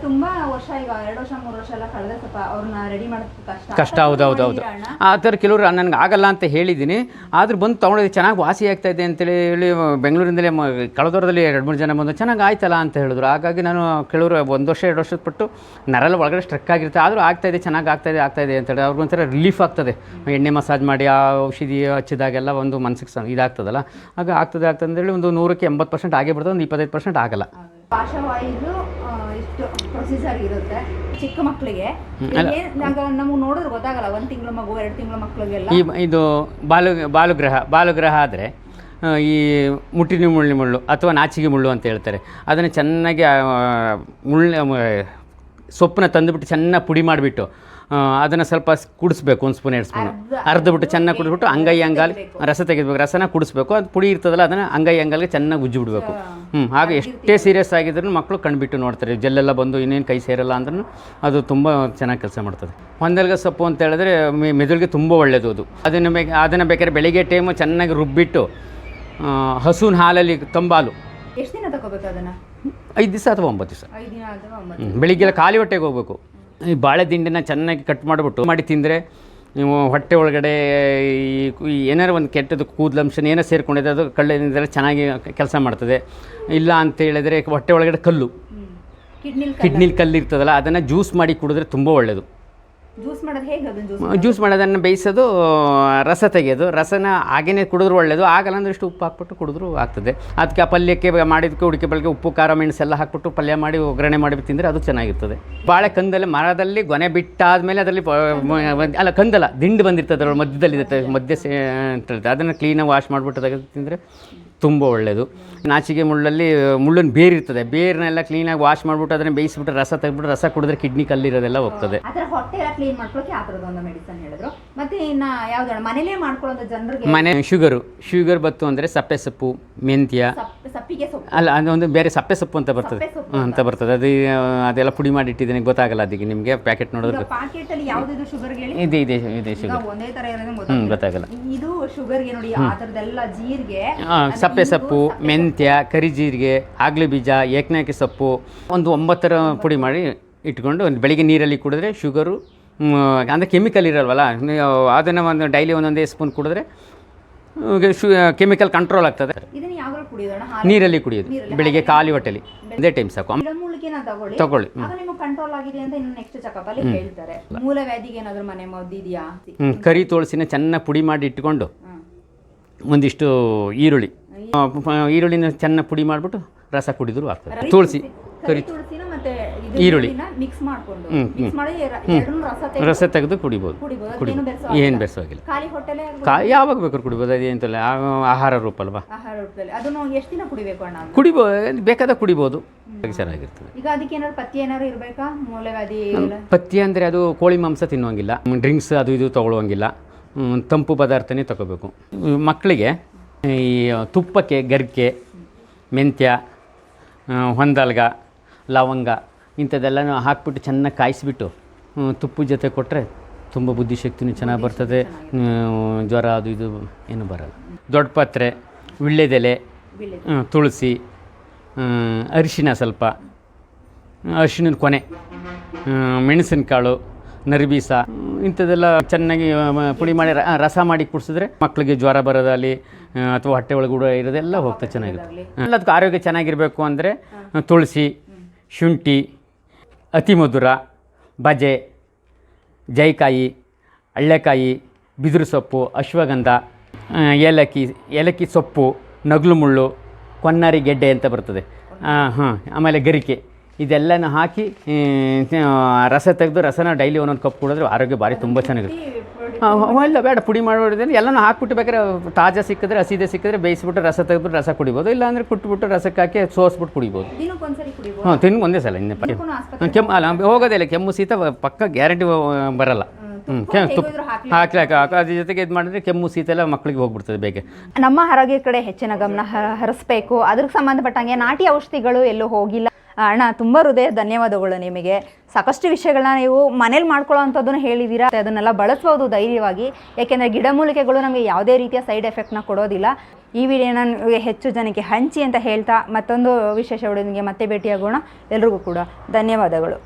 ತುಂಬಾ ವರ್ಷ ಈಗ ಎರಡು ವರ್ಷ ಮೂರು ವರ್ಷ ಎಲ್ಲ ಕಳೆದ್ರೆ ಸ್ವಲ್ಪ ಅವ್ರನ್ನ ರೆಡಿ ಮಾಡೋದಕ್ಕೆ ಕಷ್ಟ. ಕಷ್ಟ. ಹೌದು ಹೌದು ಹೌದು. ಆ ಥರ ಕೆಲವರು ನನಗೆ ಆಗಲ್ಲ ಅಂತ ಹೇಳಿದ್ದೀನಿ. ಆದರೂ ಬಂದು ತೊಗೊಂಡಿದ್ದೆ ಚೆನ್ನಾಗಿ ವಾಸಿ ಆಗ್ತಾ ಇದೆ ಅಂತೇಳಿ ಹೇಳಿ ಬೆಂಗಳೂರಿಂದಲೇ ಮ ಕಳೆದೋರದಲ್ಲಿ ಎರಡು ಮೂರು ಜನ ಬಂದು ಚೆನ್ನಾಗಿ ಆಯ್ತಲ್ಲ ಅಂತ ಹೇಳಿದ್ರು. ಹಾಗಾಗಿ ನಾನು ಕೆಲವರು ಒಂದು ವರ್ಷ ಎರಡು ವರ್ಷದ ಪಟ್ಟು ನರೆಲ್ಲ ಒಳಗಡೆ ಸ್ಟ್ರಕ್ ಆಗಿರುತ್ತೆ. ಆದರೂ ಆಗ್ತಾಯಿದೆ ಚೆನ್ನಾಗಿ ಆಗ್ತಾಯಿದೆ ಆಗ್ತಾಯಿದೆ ಅಂತೇಳಿ ಅವ್ರಿಗೊಂಥರ ರಿಲೀಫ್ ಆಗ್ತದೆ. ಎಣ್ಣೆ ಮಸಾಜ್ ಮಾಡಿ ಆ ಔಷಧಿ ಹಚ್ಚಿದಾಗೆಲ್ಲ ಒಂದು ಮನಸ್ಸಿಗೆ ಸ ಇದಾಗ್ತದಲ್ಲ. ಆಗ ಆಗ್ತದೆ ಆಗ್ತದೆ ಅಂತೇಳಿ ಒಂದು ನೂರಕ್ಕೆ ಎಂಬತ್ತು ಪರ್ಸೆಂಟ್ ಆಗೇ ಬಿಡ್ತದೆ ಒಂದು ಇಪ್ಪತ್ತೈದು ಪರ್ಸೆಂಟ್ ಆಗಲ್ಲ. ಪ್ರೊಸೀಜರ್ ಇರುತ್ತೆ ಚಿಕ್ಕ ಮಕ್ಕಳಿಗೆ. ನಮಗೆ ನೋಡಿದ್ರೆ ಗೊತ್ತಾಗಲ್ಲ ಒಂದು ತಿಂಗಳ ಮಗು ಎರಡು ತಿಂಗಳ ಮಕ್ಕಳಿಗೆಲ್ಲ ಈ ಇದು ಬಾಲು ಬಾಲುಗ್ರಹ ಬಾಲುಗ್ರಹ ಆದರೆ ಈ ಮುಟ್ಟಿನ ಮುಳ್ಳಿ ಮುಳ್ಳು ಅಥವಾ ನಾಚಿಗೆ ಮುಳ್ಳು ಅಂತ ಹೇಳ್ತಾರೆ. ಅದನ್ನು ಚೆನ್ನಾಗಿ ಮುಳ್ಳ ಸೊಪ್ಪನ್ನ ತಂದುಬಿಟ್ಟು ಚೆನ್ನಾಗಿ ಪುಡಿ ಮಾಡಿಬಿಟ್ಟು ಅದನ್ನು ಸ್ವಲ್ಪ ಕುಡಿಸ್ಬೇಕು ಒಂದು ಸ್ಪೂನ್ ಎರಡು ಸ್ಪೂನ್. ಅರ್ಧ- ಅರ್ಧಬಿಟ್ಟು ಚೆನ್ನಾಗಿ ಕುಡಿದ್ಬಿಟ್ಟು ಅಂಗೈ ಅಂಗಾಲಿ ರಸ ತೆಗೆದ್ಬೇಕು. ರಸನ ಕುಡಿಸ್ಬೇಕು. ಅದು ಪುಡಿ ಇರ್ತದಲ್ಲ ಅದನ್ನು ಅಂಗೈ ಅಂಗಾಲಿಗೆ ಚೆನ್ನಾಗಿ ಉಜ್ಜಿ ಬಿಡಬೇಕು. ಹ್ಞೂ ಹಾಗೆ ಎಷ್ಟೇ ಸೀರಿಯಸ್ ಆಗಿದ್ರು ಮಕ್ಕಳು ಕಣ್ಬಿಟ್ಟು ನೋಡ್ತಾರೆ. ಜಲ್ಲೆಲ್ಲ ಬಂದು ಇನ್ನೇನು ಕೈ ಸೇರಲ್ಲ ಅಂದ್ರೂ ಅದು ತುಂಬ ಚೆನ್ನಾಗಿ ಕೆಲಸ ಮಾಡ್ತದೆ. ಹೊಂದಲ್ಗ ಸೊಪ್ಪು ಅಂತ ಹೇಳಿದ್ರೆ ಮೆ- ಮೆದುಳಿಗೆ ತುಂಬ ಒಳ್ಳೆಯದು ಅದು. ಅದನ್ನು ಬೇ ಅದನ್ನು ಬೇಕಾದ್ರೆ ಬೆಳಿಗ್ಗೆ ಟೈಮು ಚೆನ್ನಾಗಿ ರುಬ್ಬಿಟ್ಟು ಹಸುವಿನ ಹಾಲಲ್ಲಿ ತಂಬಾಲು. ಎಷ್ಟು ದಿನ ತಗೋಬೇಕು ಅದನ್ನ? ಐದು ದಿವಸ ಅಥವಾ ಒಂಬತ್ತು ದಿವಸ. ಬೆಳಿಗ್ಗೆಲ್ಲ ಖಾಲಿ ಹೊಟ್ಟೆಗೆ ಹೋಗ್ಬೇಕು. ಈ ಬಾಳೆ ದಿಂಡಿನ ಚೆನ್ನಾಗಿ ಕಟ್ ಮಾಡಿಬಿಟ್ಟು ಮಾಡಿ ತಿಂದರೆ ನೀವು ಹೊಟ್ಟೆ ಒಳಗಡೆ ಈ ಏನಾರು ಒಂದು ಕೆಟ್ಟದ್ದು ಕೂದಲಂಶನ ಏನೋ ಸೇರಿಕೊಂಡಿದೆ ಅದು ಕಳ್ಳಿನಿಂದೆಲ್ಲ ಚೆನ್ನಾಗಿ ಕೆಲಸ ಮಾಡ್ತದೆ. ಇಲ್ಲ ಅಂತ ಹೇಳಿದರೆ ಹೊಟ್ಟೆ ಒಳಗಡೆ ಕಲ್ಲು. ಕಿಡ್ನಿಲ್ ಕಿಡ್ನಿಲಿ ಕಲ್ಲು ಇರ್ತದಲ್ಲ ಅದನ್ನು ಜ್ಯೂಸ್ ಮಾಡಿ ಕುಡಿದ್ರೆ ತುಂಬ ಒಳ್ಳೆಯದು ಜ್ಯೂಸ್ ಮಾಡೋದು ಹೇಗೆ ಅದನ್ನ ಜ್ಯೂಸ್ ಜ್ಯೂಸ್ ಮಾಡೋದನ್ನು ಬೇಯಿಸೋದು ರಸ ತೆಗೆಯೋದು. ರಸನ ಹಾಗೇನೆ ಕುಡಿದ್ರು ಒಳ್ಳೆಯದು ಆಗಲ್ಲ ಅಂದ್ರೆ ಇಷ್ಟು ಉಪ್ಪು ಹಾಕ್ಬಿಟ್ಟು ಕುಡಿದ್ರು ಆಗ್ತದೆ. ಅದಕ್ಕೆ ಆ ಪಲ್ಯಕ್ಕೆ ಮಾಡಿದಕ್ಕೆ ಹುಡುಕಿ ಪಲ್ಯಕ್ಕೆ ಉಪ್ಪು ಖಾರ ಮೆಣಸೆಲ್ಲ ಹಾಕ್ಬಿಟ್ಟು ಪಲ್ಯ ಮಾಡಿ ಒಗ್ಗರಣೆ ಮಾಡಿ ತಿಂದರೆ ಅದು ಚೆನ್ನಾಗಿರ್ತದೆ. ಬಾಳೆ ಕಂದಲ್ಲಿ ಮರದಲ್ಲಿ ಗೊನೆ ಬಿಟ್ಟಾದ್ಮೇಲೆ ಅದರಲ್ಲಿ ಅಲ್ಲ ಕಂದಲ್ಲ ದಿಂಡು ಬಂದಿರ್ತದೆ ಅದರ ಮಧ್ಯದಲ್ಲಿ ಇರ್ತದೆ ಮಧ್ಯ ಸೇ ಇರ್ತದೆ. ಅದನ್ನು ಕ್ಲೀನಾಗಿ ವಾಶ್ ಮಾಡಿಬಿಟ್ಟು ತೆಗೆದು ತಿಂದರೆ ತುಂಬ ಒಳ್ಳೆಯದು ನಾಚಿಗೆ ಮುಳ್ಳಲ್ಲಿ ಮುಳ್ಳನ್ನು ಬೇರಿರ್ತದೆ. ಬೇರನ್ನೆಲ್ಲ ಕ್ಲೀನಾಗಿ ವಾಶ್ ಮಾಡಿಬಿಟ್ಟು ಅದನ್ನು ಬೇಯಿಸ್ಬಿಟ್ಟು ರಸ ತೆಗೆದ್ಬಿಟ್ಟು ರಸ ಕುಡಿದ್ರೆ ಕಿಡ್ನಿ ಕಲ್ಲಿರೋದೆಲ್ಲ ಹೋಗ್ತದೆ. ಮತ್ತೆ ಇನ್ನ ಯಾವ್ದು ಮನೇಲೇ ಮಾಡ್ಕೊಳ್ಳೋ ಜನರಿಗೆ? ಮನೆ ಶುಗರು. ಶುಗರ್ ಬತ್ತು ಅಂದರೆ ಸಪ್ಪೆ ಸೊಪ್ಪು ಮೆಂತ್ಯ. ಸಪ್ಪಿಗೆ ಸೊಪ್ಪು. ಅಲ್ಲ ಅದೊಂದು ಬೇರೆ ಸಪ್ಪೆ ಸೊಪ್ಪು ಅಂತ ಬರ್ತದೆ. ಅಂತ ಬರ್ತದೆ. ಅದು ಅದೆಲ್ಲ ಪುಡಿ ಮಾಡಿ ಇಟ್ಟಿದ್ದೀನಿ. ಗೊತ್ತಾಗಲ್ಲ ಅದಕ್ಕೆ ನಿಮಗೆ. ಪ್ಯಾಕೆಟ್ ನೋಡಿದ್ರೆ ಪ್ಯಾಕೆಟ್ ಅಲ್ಲಿ ಯಾವ್ದು ಶುಗರ್ ಹೇಳಿ? ಇದೆ ಇದೆ ಇದೆ ಶುಗರ್. ಒಂದೇ ತರ ಇರೋದು ಗೊತ್ತಾಗಲ್ಲ. ಇದು ಶುಗರ್ಗೆ ನೋಡಿ ಆ ಥರದ್ದೆಲ್ಲ ಜೀರಿಗೆ. ಸಪ್ಪೆ ಸೊಪ್ಪು ಮೆಂತ್ಯ ಕರಿ ಜೀರಿಗೆ ಆಗ್ಲಿ ಬೀಜ ಏಕನಾಕಿ ಸೊಪ್ಪು. ಒಂದು ಒಂಬತ್ತರ ಪುಡಿ ಮಾಡಿ ಇಟ್ಕೊಂಡು ಒಂದು ಬೆಳಿಗ್ಗೆ ನೀರಲ್ಲಿ ಕುಡಿದ್ರೆ ಶುಗರು ಅಂದರೆ ಕೆಮಿಕಲ್ ಇರಲ್ವಲ್ಲ? ನೀವು ಅದನ್ನು ಒಂದು ಡೈಲಿ ಒಂದೊಂದೇ ಸ್ಪೂನ್ ಕುಡಿದ್ರೆ ಶು ಕೆಮಿಕಲ್ ಕಂಟ್ರೋಲ್ ಆಗ್ತದೆ. ನೀರಲ್ಲಿ ಕುಡಿಯೋದು. ಬೆಳಿಗ್ಗೆ ಖಾಲಿ ಹೊಟ್ಟೆಲಿ. ಅದೇ ಟೈಮ್ ಸಾಕು. ತಗೊಳ್ಳಿ. ಇದೆಯಾ? ಕರಿ ತುಳಸಿನ ಚೆನ್ನಾಗಿ ಪುಡಿ ಮಾಡಿ ಇಟ್ಕೊಂಡು ಒಂದಿಷ್ಟು ಈರುಳ್ಳಿ. ಈರುಳ್ಳಿನ ಚೆನ್ನಾಗಿ ಪುಡಿ ಮಾಡಿಬಿಟ್ಟು ರಸ ಕುಡಿದ್ರು ಆಗ್ತದೆ. ತುಳಸಿ. ಕರಿ ತುಳಸಿನ ಮತ್ತೆ ಈರುಳ್ಳಿ. ಮಿಕ್ಸ್ ಮಾಡ್ಕೊಂಡು. ಮಿಕ್ಸ್ ಮಾಡಿ ಎರಡನ್ನೂ ರಸ ತೆಗ್ದು ರಸ ತೆಗೆದು ಕುಡಿಬೋದು. ಕುಡಿಬೋದು. ಕುಡಿ ಅದೇನು ಬೆರೆಸೋ ಏನು ಬೆರೆಸೋಗಿಲ್ಲ ಖಾಲಿ ಹೊಟ್ಟೆಲೆ ಕಾ ಯಾವಾಗ ಬೇಕಾದ್ರೂ ಕುಡಿಬೋದು. ಅದೇಂತಲ್ಲ ಆಹಾರ ರೂಪ ಅಲ್ವಾ? ಆಹಾರ ರೂಪದಲ್ಲಿ ಅದನ್ನು ಎಷ್ಟು ದಿನ ಕುಡಿಬೇಕು ಅಣ್ಣ ಅದು? ಕುಡಿಬೋದು ಬೇಕಾದ ಕುಡಿಬೋದು. ಚೆನ್ನಾಗಿರ್ತದೆ ಈಗ ಅದಕ್ಕೆ ಏನಾದ್ರು ಪಥ್ಯ ಏನಾದ್ರು ಇರ್ಬೇಕಾ? ಮೂಲವ್ಯಾಧಿ ಎಲ್ಲ? ಪಥ್ಯ ಅಂದರೆ ಅದು ಕೋಳಿ ಮಾಂಸ ತಿನ್ನುವಂಗಿಲ್ಲ. ಡ್ರಿಂಕ್ಸ್ ಅದು ಇದು ತಗೊಳ್ಳೋಂಗಿಲ್ಲ ಹ್ಮ್, ತಂಪು ಪದಾರ್ಥನೇ ತಗೋಬೇಕು. ಮಕ್ಕಳಿಗೆ ಈ ತುಪ್ಪಕ್ಕೆ ಗರಿಕೆ ಮೆಂತ್ಯ ಆ, ಹೊಂದಲ್ಗ ಲವಂಗ ಇಂಥದ್ದೆಲ್ಲನೂ ಹಾಕ್ಬಿಟ್ಟು ಚೆನ್ನಾಗಿ ಕಾಯಿಸಿಬಿಟ್ಟು ತುಪ್ಪದ ಜೊತೆ ಕೊಟ್ಟರೆ ತುಂಬ ಬುದ್ಧಿಶಕ್ತಿನೂ ಚೆನ್ನಾಗಿ ಬರ್ತದೆ. ಜ್ವರ ಅದು ಇದು ಏನು ಬರಲ್ಲ. ದೊಡ್ಡ ಪಾತ್ರೆ ವಿಳ್ಳೆದೆಲೆ. ತುಳಸಿ ಅರಿಶಿನ ಸ್ವಲ್ಪ ಅರಿಶಿನದ ಕೊನೆ ಮೆಣಸಿನಕಾಳು ನರಿಬೀಸ ಇಂಥದ್ದೆಲ್ಲ ಚೆನ್ನಾಗಿ ಪುಡಿ ಮಾಡಿ ರಸ ಮಾಡಿ ಕುಡಿಸಿದ್ರೆ ಮಕ್ಕಳಿಗೆ ಜ್ವರ ಬರೋದಾಗಲಿ ಅಥವಾ ಹೊಟ್ಟೆ ಒಳಗೂಡ ಇರೋದೆಲ್ಲ ಹೋಗ್ತಾ ಚೆನ್ನಾಗಿರುತ್ತೆ. ಎಲ್ಲದಕ್ಕೂ ಆರೋಗ್ಯ ಚೆನ್ನಾಗಿರಬೇಕು ಅಂದರೆ ತುಳಸಿ ಶುಂಠಿ, ಅತಿ ಮಧುರ, ಬಜೆ, ಜೈಕಾಯಿ ಅಳ್ಳೆಕಾಯಿ ಬಿದಿರು ಸೊಪ್ಪು, ಅಶ್ವಗಂಧ ಏಲಕ್ಕಿ ಏಲಕ್ಕಿ ಸೊಪ್ಪು ನಗಲು ಮುಳ್ಳು ಕೊನ್ನಾರಿ ಗೆಡ್ಡೆ ಅಂತ ಬರ್ತದೆ. ಹಾಂ ಆಮೇಲೆ ಗರಿಕೆ. ಇದೆಲ್ಲನೂ ಹಾಕಿ ರಸ ತೆಗೆದು ರಸನ ಡೈಲಿ ಒಂದೊಂದು ಕಪ್ ಕುಡಿದ್ರೆ ಆರೋಗ್ಯ ಭಾರಿ ತುಂಬ ಚೆನ್ನಾಗಿರುತ್ತೆ. ಇಲ್ಲ ಬೇಡ ಪುಡಿ ಮಾಡಿದ್ರೆ ಎಲ್ಲನೂ ಹಾಕ್ಬಿಟ್ಟು ಬೇಕಾದ್ರೆ ತಾಜಾ ಸಿಕ್ಕಿದ್ರೆ ಹಸಿದೆ ಸಿಕ್ಕಿದ್ರೆ ಬೇಯಿಸ್ಬಿಟ್ಟು ರಸ ತೆಗೆದು ರಸ ಕುಡಿಬೋದು. ಇಲ್ಲಾಂದರೆ ಕುಟ್ಬಿಟ್ಟು ರಸಕ್ಕೆ ಹಾಕಿ ಸೋಸ್ಬಿಟ್ಟು ಕುಡಿಬೋದು. ಹಾಂ ತಿನ್ನು ಒಂದೇ ಸಲ ಇನ್ನೇ ಕೆಮ್ಮು ಅಲ್ಲ ಹೋಗೋದಿಲ್ಲ ಕೆಮ್ಮು ಸೀತ ಪಕ್ಕ ಗ್ಯಾರಂಟಿ ಬರಲ್ಲ. ಹ್ಞೂ ಹಾಕಿ. ಹಾಕ್ಲಾಕ ಅದ್ರ ಜೊತೆಗೆ ಇದು ಮಾಡಿದ್ರೆ ಕೆಮ್ಮು ಶೀತ ಎಲ್ಲ ಮಕ್ಕಳಿಗೆ ಹೋಗ್ಬಿಡ್ತದೆ ಬೇಗ. ನಮ್ಮ ಆರೋಗ್ಯ ಕಡೆ ಹೆಚ್ಚಿನ ಗಮನ ಹರಿಸಬೇಕು. ಅದಕ್ಕೆ ಸಂಬಂಧಪಟ್ಟಂಗೆ ನಾಟಿ ಔಷಧಿಗಳು ಎಲ್ಲೂ ಹೋಗಿಲ್ಲ. ಅಣ್ಣ, ತುಂಬ ಹೃದಯ ಧನ್ಯವಾದಗಳು ನಿಮಗೆ. ಸಾಕಷ್ಟು ವಿಷಯಗಳನ್ನ ನೀವು ಮನೇಲಿ ಮಾಡ್ಕೊಳ್ಳೋ ಅಂಥದ್ದನ್ನು ಹೇಳಿದ್ದೀರಾ ಅದನ್ನೆಲ್ಲ ಬಳಸ್ಬೋದು ಧೈರ್ಯವಾಗಿ. ಯಾಕೆಂದರೆ ಗಿಡಮೂಲಿಕೆಗಳು ನಮಗೆ ಯಾವುದೇ ರೀತಿಯ ಸೈಡ್ ಎಫೆಕ್ಟ್ನ ಕೊಡೋದಿಲ್ಲ. ಈ ವಿಡಿಯೋನ ಹೆಚ್ಚು ಜನಕ್ಕೆ ಹಂಚಿ ಅಂತ ಹೇಳ್ತಾ ಮತ್ತೊಂದು ವಿಶೇಷ ವಿಡಿಯೋನಿಗೆ ಮತ್ತೆ ಭೇಟಿಯಾಗೋಣ. ಎಲ್ರಿಗೂ ಕೂಡ ಧನ್ಯವಾದಗಳು.